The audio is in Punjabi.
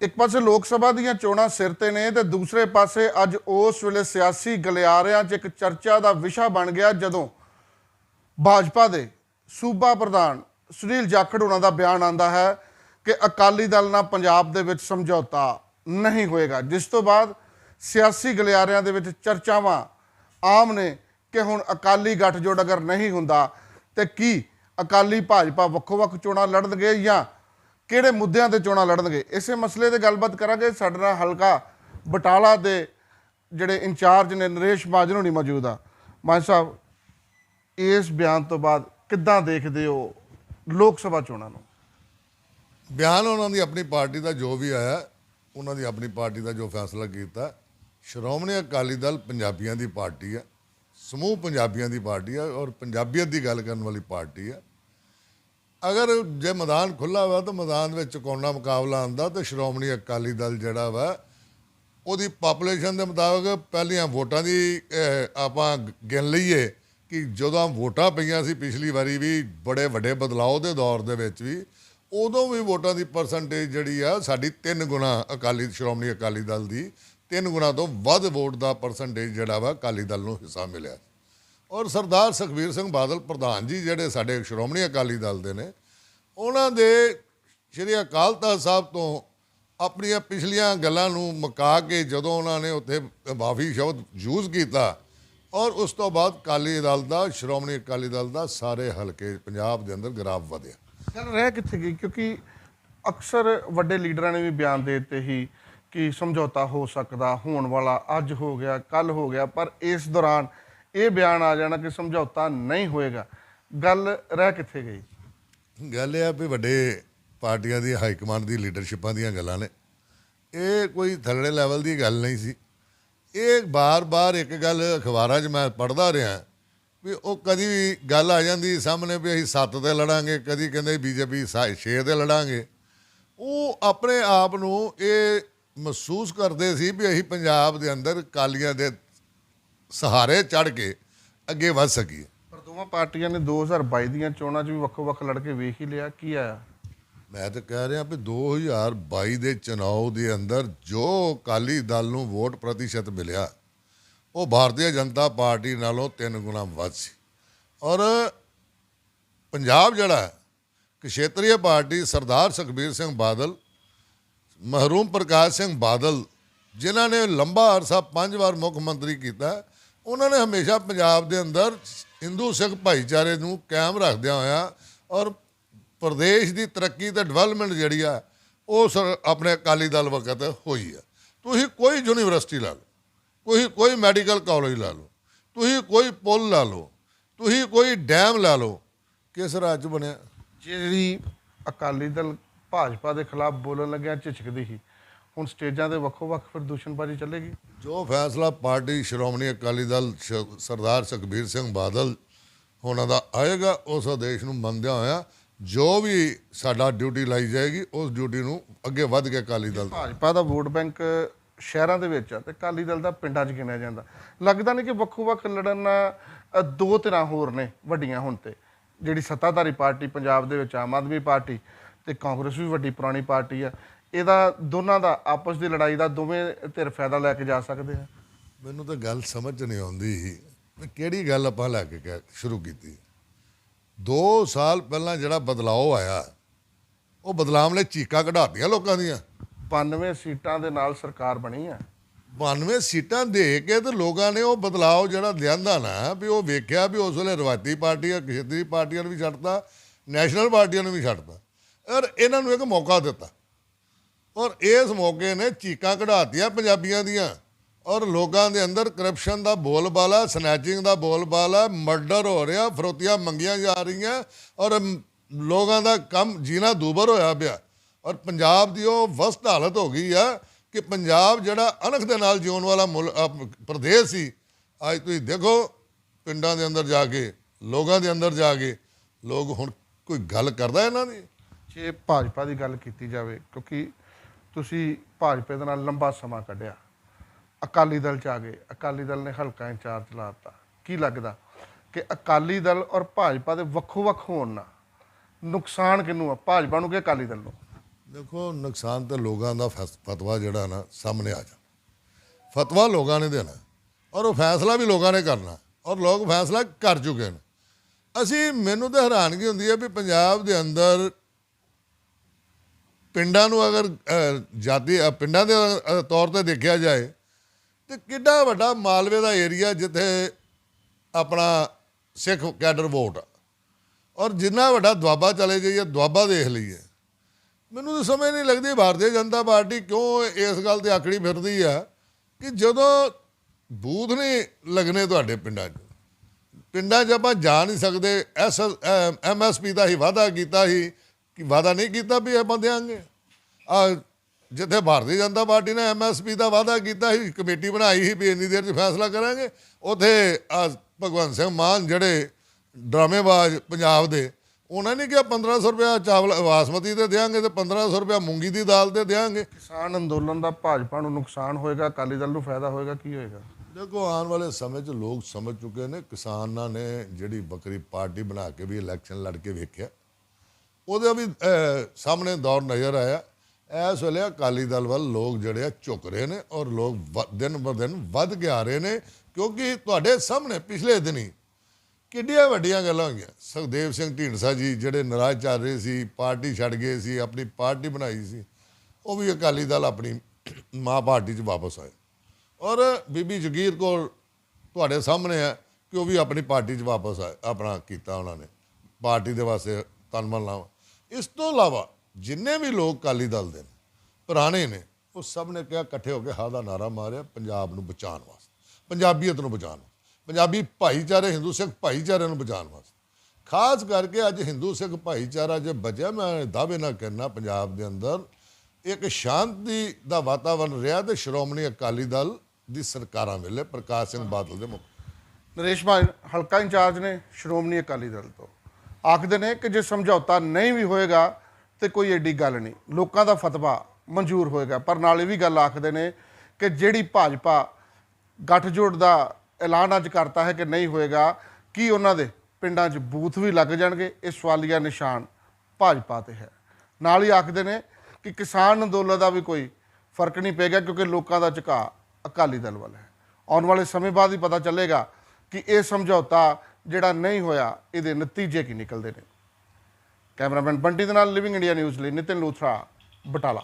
ਇੱਕ ਪਾਸੇ ਲੋਕ ਸਭਾ ਦੀਆਂ ਚੋਣਾਂ ਸਿਰ ਤੇ ਨੇ ਤੇ ਦੂਸਰੇ ਪਾਸੇ ਅੱਜ ਉਸ ਵੇਲੇ ਸਿਆਸੀ ਗਲਿਆਰਿਆਂ 'ਚ ਇੱਕ ਚਰਚਾ ਦਾ ਵਿਸ਼ਾ ਬਣ ਗਿਆ ਜਦੋਂ ਭਾਜਪਾ ਦੇ ਸੂਬਾ ਪ੍ਰਧਾਨ ਸੁਨੀਲ ਜਾਖੜ ਉਹਨਾਂ ਦਾ ਬਿਆਨ ਆਂਦਾ ਹੈ ਕਿ ਅਕਾਲੀ ਦਲ ਨਾਲ ਪੰਜਾਬ ਦੇ ਵਿੱਚ ਸਮਝੌਤਾ ਨਹੀਂ ਹੋਏਗਾ, ਜਿਸ ਤੋਂ ਬਾਅਦ ਸਿਆਸੀ ਗਲਿਆਰਿਆਂ ਦੇ ਵਿੱਚ ਚਰਚਾਵਾਂ ਆਮ ਨੇ ਕਿ ਹੁਣ ਅਕਾਲੀ ਗੱਠਜੋੜ ਅਗਰ ਨਹੀਂ ਹੁੰਦਾ ਤੇ ਕੀ ਅਕਾਲੀ ਭਾਜਪਾ ਵੱਖੋ-ਵੱਖ ਚੋਣਾਂ ਲੜਨਗੇ ਜਾਂ ਕਿਹੜੇ ਮੁੱਦਿਆਂ ਤੇ ਚੋਣਾਂ ਲੜਨਗੇ? ਇਸੇ ਮਸਲੇ ਤੇ ਗੱਲਬਾਤ ਕਰਾਂਗੇ। ਸਾਡੇ ਨਾਲ ਹਲਕਾ ਬਟਾਲਾ ਦੇ ਜਿਹੜੇ ਇੰਚਾਰਜ ਨੇ ਨਰੇਸ਼ ਮਾਜਨ ਨਹੀਂ ਮੌਜੂਦ ਆ। ਮਾਨ ਸਾਹਿਬ, ਇਸ ਬਿਆਨ ਤੋਂ ਬਾਅਦ ਕਿੱਦਾਂ ਦੇਖਦੇ ਹੋ ਲੋਕ ਸਭਾ ਚੋਣਾਂ ਨੂੰ? ਬਿਆਨ ਉਹਨਾਂ ਦੀ ਆਪਣੀ ਪਾਰਟੀ ਦਾ ਜੋ ਵੀ ਆਇਆ, ਉਹਨਾਂ ਦੀ ਆਪਣੀ ਪਾਰਟੀ ਦਾ ਜੋ ਫੈਸਲਾ ਕੀਤਾ, ਸ਼੍ਰੋਮਣੀ ਅਕਾਲੀ ਦਲ ਪੰਜਾਬੀਆਂ ਦੀ ਪਾਰਟੀ ਆ, ਸਮੂਹ ਪੰਜਾਬੀਆਂ ਦੀ ਪਾਰਟੀ ਆ ਔਰ ਪੰਜਾਬੀਅਤ ਦੀ ਗੱਲ ਕਰਨ ਵਾਲੀ ਪਾਰਟੀ ਆ। ਅਗਰ ਜੇ ਮੈਦਾਨ ਖੁੱਲਾ ਵਾ ਤਾਂ ਮੈਦਾਨ ਵਿੱਚ ਚੁਕਾਉਣਾ ਮੁਕਾਬਲਾ ਆਂਦਾ ਤਾਂ ਸ਼੍ਰੋਮਣੀ ਅਕਾਲੀ ਦਲ ਜਿਹੜਾ ਵਾ, ਉਹਦੀ ਪਾਪੂਲੇਸ਼ਨ ਦੇ ਮੁਤਾਬਕ ਪਹਿਲੀਆਂ ਵੋਟਾਂ ਦੀ ਆਪਾਂ ਗਿਣ ਲਈਏ ਕਿ ਜਦੋਂ ਵੋਟਾਂ ਪਈਆਂ ਸੀ ਪਿਛਲੀ ਵਾਰੀ ਵੀ ਬੜੇ ਵੱਡੇ ਬਦਲਾਅ ਦੇ ਦੌਰ ਦੇ ਵਿੱਚ ਵੀ, ਉਦੋਂ ਵੀ ਵੋਟਾਂ ਦੀ ਪਰਸੈਂਟੇਜ ਜਿਹੜੀ ਆ ਸਾਡੀ 3 ਗੁਣਾ ਅਕਾਲੀ, ਸ਼੍ਰੋਮਣੀ ਅਕਾਲੀ ਦਲ ਦੀ 3 ਗੁਣਾ ਤੋਂ ਵੱਧ ਵੋਟ ਦਾ ਪਰਸੈਂਟੇਜ ਜਿਹੜਾ ਵਾ ਅਕਾਲੀ ਦਲ ਨੂੰ ਹਿੱਸਾ ਮਿਲਿਆ। ਔਰ ਸਰਦਾਰ ਸੁਖਬੀਰ ਸਿੰਘ ਬਾਦਲ ਪ੍ਰਧਾਨ ਜੀ ਜਿਹੜੇ ਸਾਡੇ ਸ਼੍ਰੋਮਣੀ ਅਕਾਲੀ ਦਲ ਦੇ ਨੇ, ਉਹਨਾਂ ਦੇ ਸ਼੍ਰੀ ਅਕਾਲ ਤਖਤ ਸਾਹਿਬ ਤੋਂ ਆਪਣੀਆਂ ਪਿਛਲੀਆਂ ਗੱਲਾਂ ਨੂੰ ਮੁਕਾ ਕੇ ਜਦੋਂ ਉਹਨਾਂ ਨੇ ਉੱਥੇ ਮਾਫੀ ਸ਼ਬਦ ਯੂਜ਼ ਕੀਤਾ ਔਰ ਉਸ ਤੋਂ ਬਾਅਦ ਅਕਾਲੀ ਦਲ ਦਾ, ਸ਼੍ਰੋਮਣੀ ਅਕਾਲੀ ਦਲ ਦਾ ਸਾਰੇ ਹਲਕੇ ਪੰਜਾਬ ਦੇ ਅੰਦਰ ਗਰਾਫ ਵਧਿਆ। ਗੱਲ ਰਹਿ ਕਿੱਥੇ ਗਈ? ਕਿਉਂਕਿ ਅਕਸਰ ਵੱਡੇ ਲੀਡਰਾਂ ਨੇ ਵੀ ਬਿਆਨ ਦੇ ਦਿੱਤੇ ਹੀ ਕਿ ਸਮਝੌਤਾ ਹੋ ਸਕਦਾ, ਹੋਣ ਵਾਲਾ ਅੱਜ ਹੋ ਗਿਆ ਕੱਲ ਹੋ ਗਿਆ, ਪਰ ਇਸ ਦੌਰਾਨ ਇਹ ਬਿਆਨ ਆ ਜਾਣਾ ਕਿ ਸਮਝੌਤਾ ਨਹੀਂ ਹੋਏਗਾ। ਗੱਲ ਰਹਿ ਕਿੱਥੇ ਗਈ? ਗੱਲ ਇਹ ਆ ਵੀ ਵੱਡੇ ਪਾਰਟੀਆਂ ਦੀ, ਹਾਈ ਕਮਾਂਡ ਦੀ, ਲੀਡਰਸ਼ਿਪਾਂ ਦੀਆਂ ਗੱਲਾਂ ਨੇ। ਇਹ ਕੋਈ ਥੱਲੜੇ ਲੈਵਲ ਦੀ ਗੱਲ ਨਹੀਂ ਸੀ। ਇਹ ਬਾਰ-ਬਾਰ ਇੱਕ ਗੱਲ ਅਖਬਾਰਾਂ 'ਚ ਮੈਂ ਪੜ੍ਹਦਾ ਰਿਹਾ ਵੀ ਉਹ ਕਦੀ ਵੀ ਗੱਲ ਆ ਜਾਂਦੀ ਸਾਹਮਣੇ ਵੀ ਅਸੀਂ 7 ਤੇ ਲੜਾਂਗੇ, ਕਦੀ ਕਹਿੰਦੇ ਬੀਜੇਪੀ 6 ਤੇ ਲੜਾਂਗੇ। ਉਹ ਆਪਣੇ ਆਪ ਨੂੰ ਇਹ ਮਹਿਸੂਸ ਕਰਦੇ ਸੀ ਵੀ ਅਸੀਂ ਪੰਜਾਬ ਦੇ ਅੰਦਰ ਕਾਲੀਆਂ ਦੇ ਸਹਾਰੇ ਚੜ ਕੇ ਅੱਗੇ ਵੱਧ ਸਕੀਏ। ਪਰ ਦੋਵਾਂ ਪਾਰਟੀਆਂ ਨੇ 2022 ਦੀਆਂ ਚੋਣਾਂ 'ਚ ਵੀ ਵੱਖੋ-ਵੱਖ ਲੜ ਕੇ ਵੇਖ ਹੀ ਲਿਆ। ਕੀ ਆਇਆ? ਮੈਂ ਤਾਂ ਕਹਿ ਰਿਹਾ ਵੀ 2022 ਦੇ ਚੁਣਾਵ ਦੇ ਅੰਦਰ ਜੋ ਅਕਾਲੀ ਦਲ ਨੂੰ ਵੋਟ ਪ੍ਰਤੀਸ਼ਤ ਮਿਲਿਆ ਉਹ ਭਾਰਤੀ ਜਨਤਾ ਪਾਰਟੀ ਨਾਲੋਂ ਤਿੰਨ ਗੁਣਾ ਵੱਧ ਸੀ। ਔਰ ਪੰਜਾਬ ਜਿਹੜਾ ਕਸ਼ੇਤਰੀ ਪਾਰਟੀ ਸਰਦਾਰ ਸੁਖਬੀਰ ਸਿੰਘ ਬਾਦਲ ਮਹਰੂਮ ਪ੍ਰਕਾਸ਼ ਸਿੰਘ ਬਾਦਲ ਜਿਨ੍ਹਾਂ ਨੇ ਲੰਬਾ ਅਰਸਾ ਪੰਜ ਵਾਰ ਮੁੱਖ ਮੰਤਰੀ ਕੀਤਾ ਉਹਨਾਂ ਨੇ ਹਮੇਸ਼ਾ ਪੰਜਾਬ ਦੇ ਅੰਦਰ ਹਿੰਦੂ ਸਿੱਖ ਭਾਈਚਾਰੇ ਨੂੰ ਕਾਇਮ ਰੱਖਦਿਆਂ ਹੋਇਆ ਔਰ ਪ੍ਰਦੇਸ਼ ਦੀ ਤਰੱਕੀ ਤੇ ਡਿਵੈਲਪਮੈਂਟ ਜਿਹੜੀ ਆ, ਉਹ ਸਰ ਆਪਣੇ ਅਕਾਲੀ ਦਲ ਵਕਤ ਹੋਈ ਆ। ਤੁਸੀਂ ਕੋਈ ਯੂਨੀਵਰਸਿਟੀ ਲਾ ਲਓ ਕੋਈ ਕੋਈ ਮੈਡੀਕਲ ਕਾਲਜ ਲਾ ਲਓ, ਤੁਸੀਂ ਕੋਈ ਪੁਲ ਲਾ ਲਓ, ਤੁਸੀਂ ਕੋਈ ਡੈਮ ਲਾ ਲਓ, ਕਿਸ ਰਾਜ 'ਚ ਬਣਿਆ? ਜਿਹੜੀ ਅਕਾਲੀ ਦਲ ਭਾਜਪਾ ਦੇ ਖਿਲਾਫ ਬੋਲਣ ਲੱਗਿਆ ਝਿਜਕਦੀ ਸੀ ਹੁਣ ਸਟੇਜਾਂ ਤੇ ਵੱਖੋ-ਵੱਖ ਫਿਰ ਦੂਸ਼ਣਬਾਜ਼ੀ ਚੱਲੇਗੀ। ਜੋ ਫੈਸਲਾ ਪਾਰਟੀ ਸ਼੍ਰੋਮਣੀ ਅਕਾਲੀ ਦਲ ਸਰਦਾਰ ਸੁਖਬੀਰ ਸਿੰਘ ਬਾਦਲ ਉਹਨਾਂ ਦਾ ਆਏਗਾ ਉਸ ਆਦੇਸ਼ ਨੂੰ ਮੰਨਦਿਆਂ ਹੋਇਆ ਜੋ ਵੀ ਸਾਡਾ ਡਿਊਟੀ ਲਾਈ ਜਾਏਗੀ ਉਸ ਡਿਊਟੀ ਨੂੰ ਅੱਗੇ ਵੱਧ ਕੇ ਅਕਾਲੀ ਦਲ ਭਾਜਪਾ ਦਾ ਵੋਟ ਬੈਂਕ ਸ਼ਹਿਰਾਂ ਦੇ ਵਿੱਚ ਆ ਤੇ ਅਕਾਲੀ ਦਲ ਦਾ ਪਿੰਡਾਂ 'ਚ ਗਿਣਿਆ ਜਾਂਦਾ। ਲੱਗਦਾ ਨਹੀਂ ਕਿ ਵੱਖੋ-ਵੱਖ ਲੜਨ ਨਾਲ, ਅ, ਦੋ ਧਿਰਾਂ ਹੋਰ ਨੇ ਵੱਡੀਆਂ ਹੁਣ ਤੇ। ਜਿਹੜੀ ਸੱਤਾਧਾਰੀ ਪਾਰਟੀ ਪੰਜਾਬ ਦੇ ਵਿੱਚ ਆਮ ਆਦਮੀ ਪਾਰਟੀ ਤੇ ਕਾਂਗਰਸ ਵੀ ਵੱਡੀ ਪੁਰਾਣੀ ਪਾਰਟੀ ਆ। ਇਹਦਾ ਦੋਨਾਂ ਦਾ ਆਪਸ ਦੀ ਲੜਾਈ ਦਾ ਦੋਵੇਂ ਧਿਰ ਫਾਇਦਾ ਲੈ ਕੇ ਜਾ ਸਕਦੇ ਆ। ਮੈਨੂੰ ਤਾਂ ਗੱਲ ਸਮਝ ਨਹੀਂ ਆਉਂਦੀ ਵੀ ਕਿਹੜੀ ਗੱਲ ਆਪਾਂ ਲੈ ਕੇ ਸ਼ੁਰੂ ਕੀਤੀ। 2 ਸਾਲ ਪਹਿਲਾਂ ਜਿਹੜਾ ਬਦਲਾਅ ਆਇਆ ਉਹ ਬਦਲਾਅ ਨੇ ਚੀਕਾਂ ਕਢਾਤੀਆਂ ਲੋਕਾਂ ਦੀਆਂ। 92 ਸੀਟਾਂ ਦੇ ਨਾਲ ਸਰਕਾਰ ਬਣੀ ਆ। 92 ਸੀਟਾਂ ਦੇ ਕੇ ਤੇ ਲੋਕਾਂ ਨੇ ਉਹ ਬਦਲਾਅ ਜਿਹੜਾ ਲਿਆਂਦਾ ਨਾ ਵੀ ਉਹ ਵੇਖਿਆ ਵੀ ਉਸ ਵੇਲੇ ਰਵਾਇਤੀ ਪਾਰਟੀਆਂ ਖੇਤਰੀ ਪਾਰਟੀਆਂ ਨੂੰ ਵੀ ਛੱਡਤਾ ਨੈਸ਼ਨਲ ਪਾਰਟੀਆਂ ਨੂੰ ਵੀ ਛੱਡਤਾ। ਔਰ ਇਹਨਾਂ ਨੂੰ ਇੱਕ ਮੌਕਾ ਦਿੱਤਾ। ਔਰ ਇਸ ਮੌਕੇ ਨੇ ਚੀਕਾਂ ਕਢਾਤੀਆਂ ਪੰਜਾਬੀਆਂ ਦੀਆਂ। ਔਰ ਲੋਕਾਂ ਦੇ ਅੰਦਰ ਕਰਪਸ਼ਨ ਦਾ ਬੋਲਬਾਲਾ ਸਨੈਚਿੰਗ ਦਾ ਬੋਲਬਾਲਾ ਮਰਡਰ ਹੋ ਰਿਹਾ, ਫਰੋਤੀਆਂ ਮੰਗੀਆਂ ਜਾ ਰਹੀਆਂ। ਔਰ ਲੋਕਾਂ ਦਾ ਕੰਮ ਜੀਣਾ ਦੂਬਰ ਹੋਇਆ ਪਿਆ। ਔਰ ਪੰਜਾਬ ਦੀ ਉਹ ਵਸਤ ਹਾਲਤ ਹੋ ਗਈ ਆ ਕਿ ਪੰਜਾਬ ਜਿਹੜਾ ਅਣਖ ਦੇ ਨਾਲ ਜਿਉਣ ਵਾਲਾ ਮੁਲ- ਪ੍ਰਦੇਸ਼ ਸੀ, ਅੱਜ ਤੁਸੀਂ ਦੇਖੋ ਪਿੰਡਾਂ ਦੇ ਅੰਦਰ ਜਾ ਕੇ, ਲੋਕਾਂ ਦੇ ਅੰਦਰ ਜਾ ਕੇ, ਲੋਕ ਹੁਣ ਕੋਈ ਗੱਲ ਕਰਦਾ ਇਹਨਾਂ ਦੀ? ਜੇ ਭਾਜਪਾ ਦੀ ਗੱਲ ਕੀਤੀ ਜਾਵੇ, ਕਿਉਂਕਿ ਤੁਸੀਂ ਭਾਜਪਾ ਦੇ ਨਾਲ ਲੰਬਾ ਸਮਾਂ ਕੱਢਿਆ। ਅਕਾਲੀ ਦਲ ਚ ਆ ਗਏ। ਅਕਾਲੀ ਦਲ ਨੇ ਹਲਕਾ ਇੰਚਾਰਜ ਲਾਤਾ ਕੀ ਲੱਗਦਾ ਕਿ ਅਕਾਲੀ ਦਲ ਔਰ ਭਾਜਪਾ ਦੇ ਵੱਖੋ ਵੱਖ ਹੋਣ ਨਾਲ ਨੁਕਸਾਨ ਕਿਹਨੂੰ ਆ? ਭਾਜਪਾ ਨੂੰ ਕਿ ਅਕਾਲੀ ਦਲ ਨੂੰ? ਦੇਖੋ, ਨੁਕਸਾਨ ਤਾਂ ਲੋਕਾਂ ਦਾ ਫੈਸ- ਫਤਵਾ ਜਿਹੜਾ ਨਾ, ਸਾਹਮਣੇ ਆ ਜਾ ਫਤਵਾ ਲੋਕਾਂ ਨੇ ਦੇਣਾ ਔਰ ਉਹ ਫੈਸਲਾ ਵੀ ਲੋਕਾਂ ਨੇ ਕਰਨਾ ਔਰ ਲੋਕ ਫੈਸਲਾ ਕਰ ਚੁੱਕੇ ਨੇ। ਅਸੀਂ, ਮੈਨੂੰ ਤਾਂ ਹੈਰਾਨਗੀ ਹੁੰਦੀ ਹੈ ਵੀ ਪੰਜਾਬ ਦੇ ਅੰਦਰ ਪਿੰਡਾਂ ਨੂੰ ਅਗਰ ਅ, ਜਾਤੀ ਪਿੰਡਾਂ ਦੇ ਤੌਰ ਤੇ ਦੇਖਿਆ ਜਾਏ ਤੇ ਕਿੱਡਾ ਵੱਡਾ ਮਾਲਵੇ ਦਾ ਏਰੀਆ ਜਿੱਥੇ ਆਪਣਾ ਸਿੱਖ ਕੈਡਰ ਵੋਟ ਔਰ ਜਿੰਨਾ ਵੱਡਾ ਦੁਆਬਾ ਚਲੇ ਜਾਈਏ ਦੁਆਬਾ ਦੇਖ ਲਈਏ। ਮੈਨੂੰ ਤਾਂ ਸਮਝ ਨਹੀਂ ਲੱਗਦੀ ਭਾਰਤੀ ਜਨਤਾ ਪਾਰਟੀ ਕਿਉਂ ਇਸ ਗੱਲ ਤੇ ਆਕੜੀ ਫਿਰਦੀ ਆ ਕਿ ਜਦੋਂ ਬੂਥ ਨਹੀਂ ਲੱਗਨੇ ਤੁਹਾਡੇ ਪਿੰਡਾਂ 'ਚ ਪਿੰਡਾਂ 'ਚ ਆਪਾਂ ਜਾ ਨਹੀਂ ਸਕਦੇ ਐਸ ਐਮਐਸਪੀ ਦਾ ਹੀ ਵਾਅਦਾ ਕੀਤਾ ਸੀ ਕਿ ਵਾਅਦਾ ਨਹੀਂ ਕੀਤਾ ਵੀ ਆਪਾਂ ਦਿਆਂਗੇ ਆ ਜਿੱਥੇ ਭਾਰਤੀ ਜਨਤਾ ਪਾਰਟੀ ਨੇ ਐਮਐਸਪੀ ਦਾ ਵਾਅਦਾ ਕੀਤਾ ਸੀ ਕਮੇਟੀ ਬਣਾਈ ਸੀ ਵੀ ਇੰਨੀ ਦੇਰ 'ਚ ਫੈਸਲਾ ਕਰਾਂਗੇ ਉਥੇ ਭਗਵੰਤ ਸਿੰਘ ਮਾਨ ਜਿਹੜੇ ਡਰਾਮੇਬਾਜ਼ ਪੰਜਾਬ ਦੇ ਉਹਨਾਂ ਨੇ ਕਿਹਾ 1500 ਰੁਪਇਆ ਚਾਵਲ ਬਾਸਮਤੀ ਤੇ ਦਿਆਂਗੇ ਤੇ 1500 ਰੁਪਇਆ ਮੂੰਗੀ ਦੀ ਦਾਲ ਤੇ ਦਿਆਂਗੇ। ਕਿਸਾਨ ਅੰਦੋਲਨ ਦਾ ਭਾਜਪਾ ਨੂੰ ਨੁਕਸਾਨ ਹੋਏਗਾ ਅਕਾਲੀ ਦਲ ਨੂੰ ਫਾਇਦਾ ਹੋਏਗਾ ਕੀ ਹੋਏਗਾ? ਦੇਖੋ ਆਉਣ ਵਾਲੇ ਸਮੇਂ 'ਚ ਲੋਕ ਸਮਝ ਚੁੱਕੇ ਨੇ ਕਿਸਾਨਾਂ ਨੇ ਜਿਹੜੀ ਬੱਕਰੀ ਪਾਰਟੀ ਬਣਾ ਕੇ ਵੀ ਇਲੈਕਸ਼ਨ ਲੜ ਕੇ ਵੇਖਿਆ। ਉਹਦਾ ਵੀ ਸਾਹਮਣੇ ਦੌਰ ਨਜ਼ਰ ਆਇਆ। ਇਸ ਵੇਲੇ ਅਕਾਲੀ ਦਲ ਵੱਲ ਲੋਕ ਜਿਹੜੇ ਆ ਝੁਕ ਰਹੇ ਨੇ ਔਰ ਲੋਕ ਵ- ਦਿਨ ਬ ਦਿਨ ਵੱਧ ਕੇ ਆ ਰਹੇ ਨੇ ਕਿਉਂਕਿ ਤੁਹਾਡੇ ਸਾਹਮਣੇ ਪਿਛਲੇ ਦਿਨੀ ਕਿੱਡੀਆਂ ਵੱਡੀਆਂ ਗੱਲਾਂ ਹੋਈਆਂ। ਸੁਖਦੇਵ ਸਿੰਘ ਢੀਂਡਸਾ ਜੀ ਜਿਹੜੇ ਨਾਰਾਜ਼ ਚੱਲ ਰਹੇ ਸੀ, ਪਾਰਟੀ ਛੱਡ ਗਏ ਸੀ, ਆਪਣੀ ਪਾਰਟੀ ਬਣਾਈ ਸੀ, ਉਹ ਵੀ ਅਕਾਲੀ ਦਲ ਆਪਣੀ ਮਾਂ ਪਾਰਟੀ 'ਚ ਵਾਪਸ ਆਏ। ਔਰ ਬੀਬੀ ਜਗੀਰ ਕੋਲ ਤੁਹਾਡੇ ਸਾਹਮਣੇ ਹੈ ਕਿ ਉਹ ਵੀ ਆਪਣੀ ਪਾਰਟੀ 'ਚ ਵਾਪਸ ਆਏ, ਆਪਣਾ ਕੀਤਾ ਉਹਨਾਂ ਨੇ। ਪਾਰਟੀ ਦੇ ਵਾਸਤੇ ਤਨਮਨ ਲਾਵਾ। ਇਸ ਤੋਂ ਇਲਾਵਾ ਜਿੰਨੇ ਵੀ ਲੋਕ ਅਕਾਲੀ ਦਲ ਦੇ ਨੇ, ਪੁਰਾਣੇ ਨੇ, ਉਹ ਸਭ ਨੇ ਕਿਹਾ ਇਕੱਠੇ ਹੋ ਕੇ ਹਾ ਦਾ ਨਾਰਾ ਮਾਰਿਆ ਪੰਜਾਬ ਨੂੰ ਬਚਾਉਣ ਵਾਸਤੇ, ਪੰਜਾਬੀਅਤ ਨੂੰ ਬਚਾਉਣ ਵਾਸਤੇ, ਪੰਜਾਬੀ ਭਾਈਚਾਰੇ, ਹਿੰਦੂ ਸਿੱਖ ਭਾਈਚਾਰੇ ਨੂੰ ਬਚਾਉਣ ਵਾਸਤੇ। ਖਾਸ ਕਰਕੇ ਅੱਜ ਹਿੰਦੂ ਸਿੱਖ ਭਾਈਚਾਰਾ ਜੇ ਬਚਿਆ, ਮੈਂ ਦਾਅਵੇ ਨਾ ਕਹਿਣਾ ਪੰਜਾਬ ਦੇ ਅੰਦਰ ਇੱਕ ਸ਼ਾਂਤੀ ਦਾ ਵਾਤਾਵਰਣ ਰਿਹਾ ਤੇ ਸ਼੍ਰੋਮਣੀ ਅਕਾਲੀ ਦਲ ਦੀ ਸਰਕਾਰਾਂ ਵੇਲੇ, ਪ੍ਰਕਾਸ਼ ਸਿੰਘ ਬਾਦਲ ਦੇ ਮੁੱਖ। ਨਰੇਸ਼ ਭਾਈ, ਹਲਕਾ ਇੰਚਾਰਜ ਨੇ ਸ਼੍ਰੋਮਣੀ ਅਕਾਲੀ ਦਲ ਤੋਂ। ਆਖਦੇ ਨੇ ਕਿ ਜੇ ਸਮਝੌਤਾ ਨਹੀਂ ਵੀ ਹੋਏਗਾ ਤੇ ਕੋਈ ਏਡੀ ਗੱਲ ਨਹੀਂ। ਲੋਕਾਂ ਦਾ ਫਤਵਾ ਮਨਜ਼ੂਰ ਹੋਏਗਾ। ਪਰ ਨਾਲ ਇਹ ਵੀ ਗੱਲ ਆਖਦੇ ਨੇ ਕਿ ਜਿਹੜੀ ਭਾਜਪਾ ਗੱਠਜੋੜ ਦਾ ਐਲਾਨ ਅੱਜ ਕਰਤਾ ਹੈ ਕਿ ਨਹੀਂ ਹੋਏਗਾ, ਕੀ ਉਹਨਾਂ ਦੇ ਪਿੰਡਾਂ 'ਚ ਬੂਥ ਵੀ ਲੱਗ ਜਾਣਗੇ? ਇਹ ਸਵਾਲੀਆ ਨਿਸ਼ਾਨ ਭਾਜਪਾ ਤੇ ਹੈ। ਨਾਲ ਹੀ ਆਖਦੇ ਨੇ ਕਿ ਕਿਸਾਨ ਅੰਦੋਲਨ ਦਾ ਵੀ ਕੋਈ ਫ਼ਰਕ ਨਹੀਂ ਪਏਗਾ ਕਿਉਂਕਿ ਲੋਕਾਂ ਦਾ ਝੁਕਾਅ ਅਕਾਲੀ ਦਲ ਵੱਲ ਹੈ। ਆਉਣ ਵਾਲੇ ਸਮੇਂ ਬਾਅਦ ਹੀ ਪਤਾ ਚੱਲੇਗਾ ਕਿ ਇਹ ਸਮਝੌਤਾ ਜਿਹੜਾ ਨਹੀਂ ਹੋਇਆ, ਇਹਦੇ ਨਤੀਜੇ ਕੀ ਨਿਕਲਦੇ ਨੇ? ਕੈਮਰਾਮੈਨ ਬੰਟੀ ਦੇ ਨਾਲ ਲਿਵਿੰਗ ਇੰਡੀਆ ਨਿਊਜ਼ ਲਈ ਨਿਤਿਨ ਲੂਥਰਾ, ਬਟਾਲਾ।